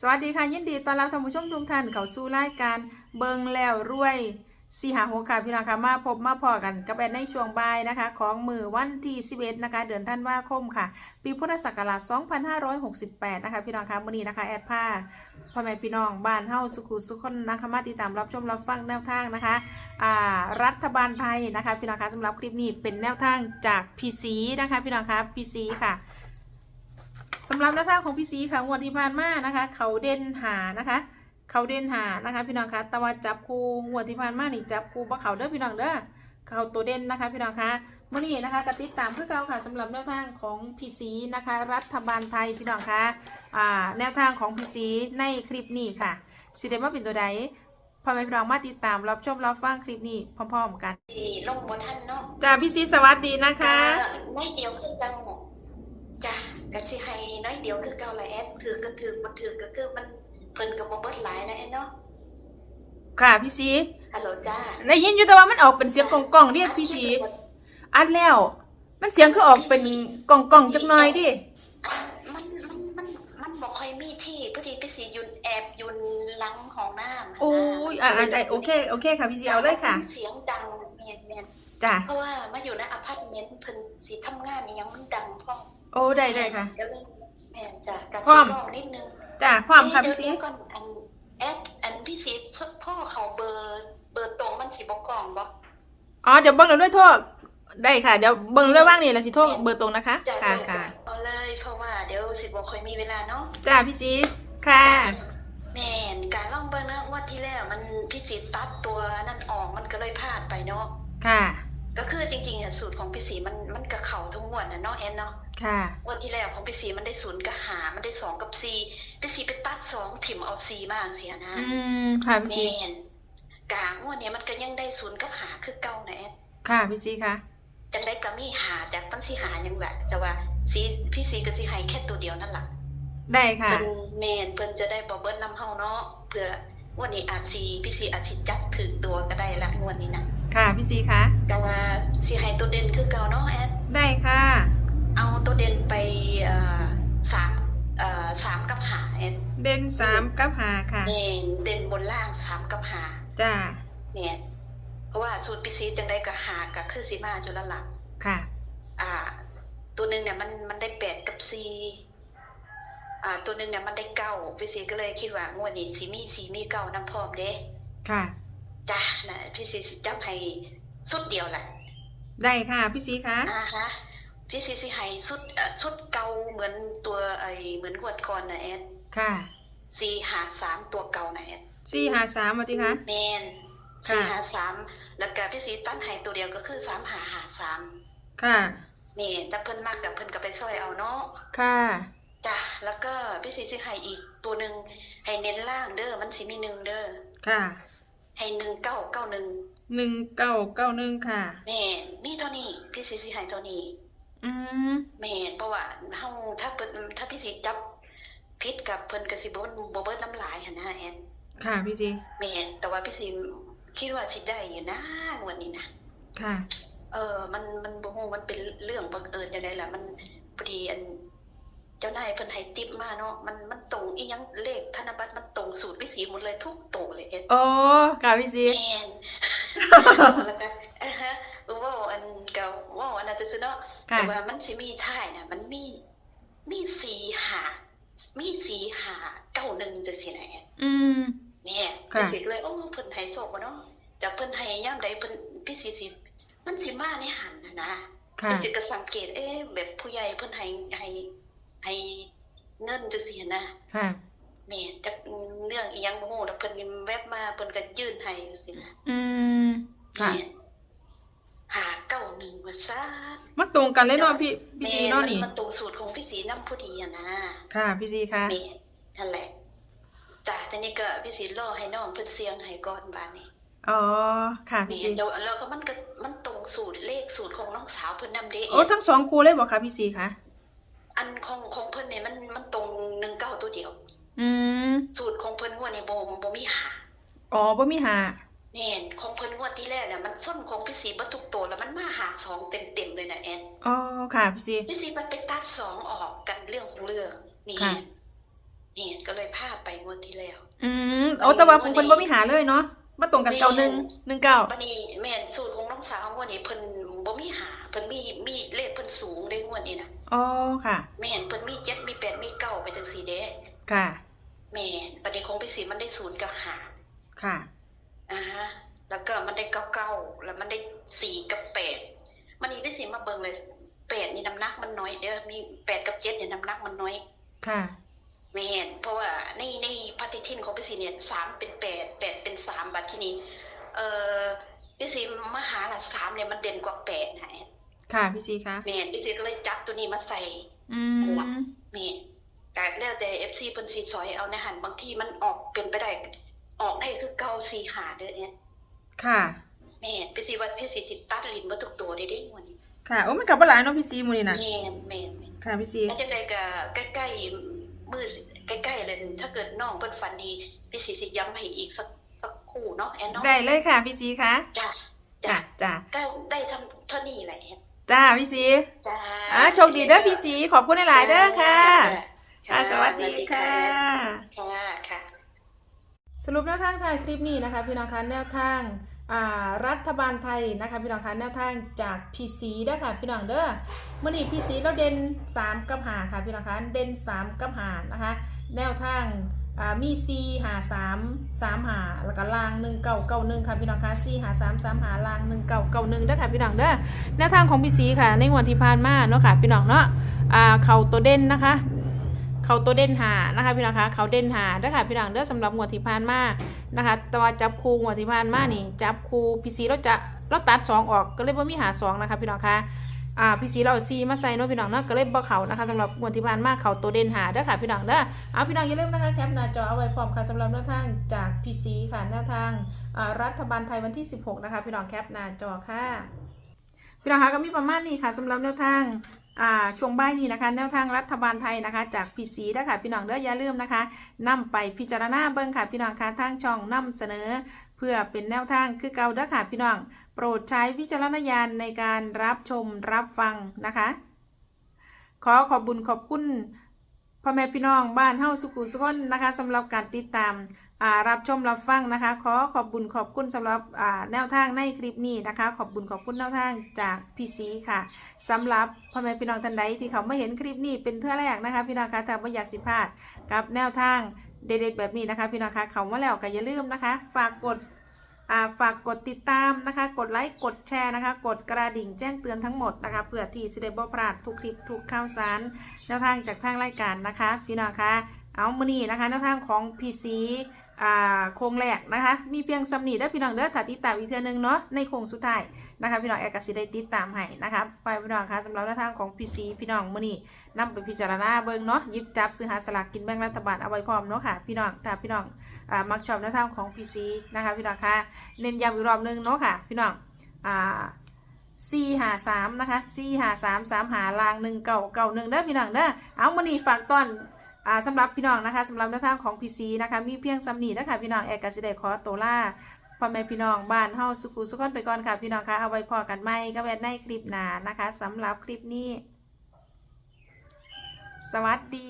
สวัสดีค่ะ ยินดีต้อนรับท่านผู้ชมทุกท่านเข้าสู่รายการเบิงแล้วรวยสีหาหัวค่ะพี่น้องค่ะมาพบมาพอกันกับแอนในช่วงบ่ายนะคะ ของมือวันที่11นะคะ เดือนธันวาคมค่ะ ปีพุทธศักราช2568 นะคะ พี่น้องค่ะมื้อนี้นะคะ แอดผ้าพ่อแม่พี่น้องบ้านเฮาสุขุสุขคนนะคะมาติดตามรับชมรับฟังแนวทางนะคะอ่ารัฐบาลไทยนะคะ พี่น้องค่ะสำหรับคลิปนี้เป็นแนวทางจากพีซีนะคะ พี่น้องค่ะพีซีค่ะ สำหรับแนวทางของพี่ซีค่ะงวดที่ผ่านมานะคะ เขาเด่นหานะคะ เขาเด่นหานะคะ พี่น้องคะแต่ว่าจับคู่งวดที่ผ่านมานี่จับคู่บ่เขาเด้อพี่น้องเด้อเขาตัวเด่นนะคะ พี่น้องคะมื่อนี้นะคะก็ติดตามเพื่อเก่าค่ะสำหรับแนวทางของพี่ซีนะคะ รัฐบาลไทยพี่น้องคะอ่าแนวทางของพี่ซีในคลิปนี้ค่ะสิเดมาเป็นตัวใดพ่อแม่พี่น้องมาติดตามรับชมรับฟังคลิปนี้พร้อมๆกันที่ลงบนท่านเนาะจ้าพี่ซีสวัสดีนะคะน้อยเดียวคือเก่าจ้ะ ก็สิให้น้อยเดียวคือเก่าละแอดถือก็ถือบ่ถือก็คือมันเพิ่นก็บ่เบิดหลายนะแอดเนาะค่ะพี่ซีฮัลโหลจ้าได้ยินอยู่แต่ว่ามันออกเป็นเสียงกล่องๆเรียกพี่ซีอัดแล้ว มันเสียงคือออกเป็นกล่องกล่องๆจักหน่อยดิอะมันมันมันมันบ่ค่อยมีที่พอดีพี่สิอยุนแอบอยุนหลังห้องน้ำโอ้ยอ่าอ่าโอเคโอเคค่ะพี่ซีเอาเลยค่ะ เสียงดังแม่นแม่นจ้ะเพราะว่ามาอยู่ในอพาร์ตเมนต์เพิ่นสิทำงานนี่ยังมันดังพอโอ้ได้ได้ค่ะก็เลยแม่นจ้ะกัดพร้สิอมกล้องนิดนึงจ้ะพร้อมค่ะเดี๋พี่ยวซีเดี๋ยวก่อนอันแอดอันพี่ซีพ่อเขาเบอร์เบอร์ตรงมันสิบอกกล่องบ่อ๋อเดี๋ยวเบิ้งเราด้วยโทษได้ค่ะเดี๋ยวเบิ้งด้วยว่างนี่แล้วสิโทษเบอร์ตรงนะคะ จ้าค่ะจ้าค่ะจ้าเอาเลยเพราะว่าเดี๋ยวสิบอกค่อยมีเวลาเนาะ จ้าพี่ซีค่ะแม่นการล่องเบิ่งนะงว่าที่แล้วมันพี่ซีตัดตัวนั่นออกมันก็เลยพลาดไปเนาะค่ะก็คือ จริงๆอะสูตรของพี่สีมันมันก็เข่าทุกงวดนะเนาะแอนเนาะค่ะงวันที่แล้วของพี่สีมันได้ศูนย์กับหา มันได้สองกับสี่พี่สีไปตัดสองถิ่มเอาสี่มาเสียนะ อืมค่ะพี่ซีแม่นกลางงวดเนี้ยมันก็ยังได้ศูนย์กับหาคือเก่านะแอนค่ะพี่ซีค่ะจังได้ก็มีหาจากมันสิหายังแหละ แต่ว่าสีพี่สีก็สิให้แค่ตัวเดียวนั่นแหละได้ค่ะเพิ่นแมนเพิ่นจะได้บ่เบิ้ลน้ำเฮาเนาะเพื่อวันนี้อาจสิพี่สีอาจสิจับถึงตัวก็ได้ละงวดนี้นะ ค่ะพี่ซีค่ะก็ว่าสิให้ตัวเด่นคือเก่าเนาะแอดได้ค่ะ เอาตัวเด่นไปเอ่อสามเอ่อสามกับหาแอดเด่นสามกับหาค่ะแมนเด่นบนล่างสามกับหาจ้าแมนเพราะว่าสูตรพี่สีจังได้ก็หาก็คือสิมาอยู่และหลังค่ะ อ่า ตัวหนึ่งเนี่ยมันมันได้แปดกับสี่อ่า ตัวหนึ่งเนี่ยมันได้เก้าพี่สีก็เลยคิดว่างวดนี้สีมีสีมีเก้าน้ำพร้อมเด้ค่ะ จ้านะพี่สีสิจับให้สุดเดียวแหละได้ค่ะพี่ซีค่ะอ่าฮะพี่สีสิให้สุดเอ่อสุดเก่าเหมือนตัวไอเหมือนงวดก่อนนะแอดค่ะสี่หาสามตัวเก่านะแอดสี่หาสามมาติคะแมนค่ะสี่หาสามแล้วก็พี่สีตั้งให้ตัวเดียวก็คือสามหาหาสามค่ะนี่แต่เพิ่นมากกับเพิ่นก็ไปซอยเอาเนาะค่ะจ้ะแล้วก็พี่สีสิให้อีกตัวหนึ่งให้เน้นล่างเด้อมันสิมีหนึ่งเด้อค่ะ ให้หนึ่งเก้าเก้าหนึ่งหนึ่งเก้าเก้าหนึ่งค่ะ แม่นมีเท่านี้ พี่สีสิให้เท่านี้ อืมแม่นเพราะว่าเฮาถ้าเพิ่นถ้าพี่สีจับพิษกับเพิ่นก็สิบ่บ่เบิดน้ำลายหั่นนะแอนค่ะพี่ซีแม่นแต่ว่าพี่สีคิดว่าสิได้อยู่นะงวันนี้นะค่ะ เออ มันมันบ่ฮู้มันเป็นเรื่องบังเอิญจังไดล่ะมันพอดีอัน เจ้านายเพิ่นให้ติปมาเนาะมันมันตรงอีหยังเลขธนบัตรมันตรงสูตรพี่สีหมด เลยทุกตัวเลยเอ็ดโอ้ค่ะพี่ซีแมนแล้วก็เออฮะว่าอันเก่าว่าอันนั้นจะซื้อเนาะค่ะแต่ว่ามันสิมีท่ายนะมันมีมีสีหามีสีหาเก้าหนึ่งจะสิไหนอืมเนี่ยค่ะพี่สิก็เลยโอ้เพิ่นไทยโศกบ่เนาะแต่เพิ่นไทยย่ามใดเพิ่นพี่สิสิมันสิมาในหันนะนะค่ะพี่สิก็สังเกตเอ๊ะแบบผู้ใหญ่เพิ่นให้ให้ให้เงินจังซี่นะค่ะ แม่จักเรื่องอีหยังบ่ฮู้แล้วเพิ่นนี่แวบมาเพิ่นก็ยื่นให้จังซี่นะอืมค่ะแม่หาเก้าหนึ่งว่าซะมาตรงกันเลยเนาะพี่พี่ซีเนาะนี่มันตรงสูตรของพี่สีน้ำผู้ดีอะนะค่ะพี่ซีค่ะแม่นั่นแหละจ้าทีนี้ก็พี่สีล่อให้น้องเพิ่นเสียงให้ก่อนบาดนี้อ๋อค่ะแม่พี่ซีเดี๋ยวแล้วก็มันก็มันตรงสูตรเลขสูตรของน้องสาวเพิ่นนำเด้โอ้ทั้งสองครูเลยบอกค่ะพี่ซีค่ะอันของของเพิ่นเนี่ยมันมันตรง อืมสูตรของเพิ่นงวดนี่บ่บ่มีหาอ๋อบ่มีหาแม่นของเพิ่นงวดที่แรกน่ะมันส้นของพี่สีบ่ทุกตัวแล้วมันมาหาสองเต็มๆเลยนะแอนอ๋อค่ะพี่ซีพี่สีมันไปตัดสองออกกันเรื่องของเรื่องนี่ค่ะนี่ก็เลยพาไปงวดที่แล้ว อืมโอ้แต่ว่าเพิ่นบ่มีหาเลยเนาะมาตรงกันเก่าหนึ่งหนึ่งเก้าบัดนี้แม่นสูตรของน้องสาวงวดนี้เพิ่นบ่มีหาเพิ่นมีมีเลขเพิ่นสูงเด้งวดนี้น่ะอ๋อค่ะแม่นเพิ่นมี7มี8มี9ไปจังซี่เด้ค่ะ แม่นบัดนี้คงไปสิมันได้ศูนย์กับหาค่ะอ่าฮะแล้วก็มันได้เก้าเก้าแล้วมันได้สี่กับแปดมันนี่ได้สิมาเบิ่งเลยแปดนี่น้ำหนักมันน้อยเด้อมีแปดกับเจ็ดเนี่ยน้ำหนักมันน้อย ค่ะแม่นเพราะว่าในในปฏิทินของพี่สีเนี่ยสามเป็นแปดแปดเป็นสามบัดที่นี้เอ่อพี่สีมาหาละสามเนี่ยมันเด่นกว่าแปดนะค่ะพี่ซีคะแม่นพี่สีก็เลยจับตัวนี้มาใส่อืมแม่น แต่แล้วแต่เอฟซีเพิ่นสีซอยเอาในหันบางทีมันออกเป็นไปได้ออกได้คือเก้าสี่ขาเด้อเนี่ยค่ะแม่นพี่สีว่าพี่สีสิตัดลิ้นมาทุกตัวได้เด้งวดนี้ค่ะโอ้มันกลับบ่หลายเนาะพี่ซีหมูนี่นะแม่นแม่นแม่นค่ะพี่ซีแล้วจังไดก็ใกล้ๆมือสิใกล้ๆเลยถ้าเกิดน้องเพิ่นฝันดีพี่สิสิย้ำให้อีกสักสักคู่เนาะแอนเนาะได้เลยค่ะพี่ซีคะจ้ะจ้ะจ้ะจ้ะก็ได้ทำเท่านี้แหละแอนจ้าพี่ซีจ้าอ่าโชคดีเด้อพี่ซีขอบคุณหลายๆเด้อค่ะจ้ ค่ะสวัสดีค่ะ ค่ะค่ะ สรุปแนวทางทายคลิปนี้นะคะ พี่น้องคะแนวทางอ่ารัฐบาลไทยนะคะพี่น้องคะแนวทางจาก PC ได้อค่ะพี่น้องเด้อมื่อนี้ PC เราเด่น3กับหาค่ะพี่น้องคะเด่น3กับหานะคะ แนวทางอ่ามี C หา3 3หาแล้วก็ล่าง1 9 9 1ค่ะพี่น้องคะ C หา3 3หาล่าง1 9 9 1ได้อค่ะพี่น้องเด้อแนวทางของ PC ค่ะในงวดที่ผ่านมาเนาะค่ะพี่น้องเนาะอ่าเข่าตัวเด่นนะคะ เขาตัวเด่นหานะคะพี่น้องคะเขาเด่นหาเด้อค่ะพี่น้องเด้อสำหรับงวดที่ผ่านมานะคะต่ว่าจับคู่งวดที่ผ่านมานี่จับคู่พีซีเราจะเราตัดสองออกก็เลยบ่มีหาสองนะคะพี่น้องคะอ่าพีซีเราซีมาใส่นาะพี่น้องเนาะก็เลยบ่เขานะคะสำหรับงวดที่ผ่านมาเขาตัวเด่นหาเด้อค่ะพี่น้องเด้อเอาพี่น้องอย่าลืมนะคะแคปหน้าจอเอาไว้พร้อมค่ะสำหรับแนวทางจากพีซีค่ะแนวทางอ่ารัฐบาลไทยวันที่ 16 นะคะ พี่น้องแคปหน้าจอค่ะพี่น้องคะก็มีประมาณนี้ค่ะสำหรับแนวทาง ช่วงบ่ายนี้นะคะแนวทางรัฐบาลไทยนะคะ จากพีซีนะคะพี่น้องเด้ออย่าลืมนะคะนำไปพิจารณาเบิ่งค่ะพี่น้องคะทางช่องนำเสนอ เพื่อเป็นแนวทางคือเก่าเด้อค่ะพี่น้อง โปรดใช้วิจารณญาณในการรับชมรับฟังนะคะ ขอขอบบุญขอบคุณพ่อแม่พี่น้องบ้านเฮาสุขุสุขนนะคะสำหรับการติดตาม รับชมรับฟังนะคะ ขอขอบบุญขอบคุณสำหรับแนวทางในคลิปนี้นะคะ ขอบบุญขอบคุณแนวทางจากพี่ซีค่ะสำหรับพ่อแม่พี่น้องท่านใดที่เขาไม่เห็นคลิปนี้เป็นเท่าแรกนะคะพี่น้องคะถ้าไม่อยากสิพลาดกับแนวทางเด็ดๆแบบนี้นะคะ พี่น้องคะเขามาแล้วก็อย่าลืมนะคะ ฝากกดฝากกดติดตามนะคะ กดไลค์ กดแชร์นะคะ กดกระดิ่งแจ้งเตือนทั้งหมดนะคะ เพื่อที่สิได้บ่พลาดทุกคลิปทุกข่าวสารแนวทางจากทางรายการนะคะ พี่น้องคะ เอามือนี้นะคะแนวทางของ PC อ่าโค้งแรกนะคะ มีเพียงสำนีได้พี่น้องเด้อถ้าติดตามอีกเทื่อนึงเนาะในโค้งสุดท้ายนะคะพี่น้องแอกกสิได้ติดตามให้นะคะไปพี่น้องคะสำหรับแนวทางของ PC พี่น้องมื้อนี้นำไปพิจารณาเบิ่งเนาะยิบจับซื้อหาสลากกินแบ่งรัฐบาลเอาไว้พร้อมเนาะค่ะพี่น้องถ้าพี่น้องอ่ามักชอบแนวทางของ PC นะคะพี่น้องคะเน้นย้ำอีกรอบนึงเนาะค่ะพี่น้องอ่าสี่หาสามนะคะสี่หาสามสามหาลางหนึ่งเก่าเก่าหนึ่งเด้อพี่น้องเด้อเอามานี่ฝากตอน สำหรับพี่น้องนะคะสำหรับแนวทางของพีซีนะคะมีเพียงสำนีนะคะพี่น้องแอกกสิได้ขอสโตล่าพ่อแม่พี่น้องบ้านเฮาสุขุสุขคนไปก่อนค่ะพี่น้องคะเอาไว้พอกันไหมก็แวนในคลิปหนานะคะสำหรับคลิปนี้ สวัสดี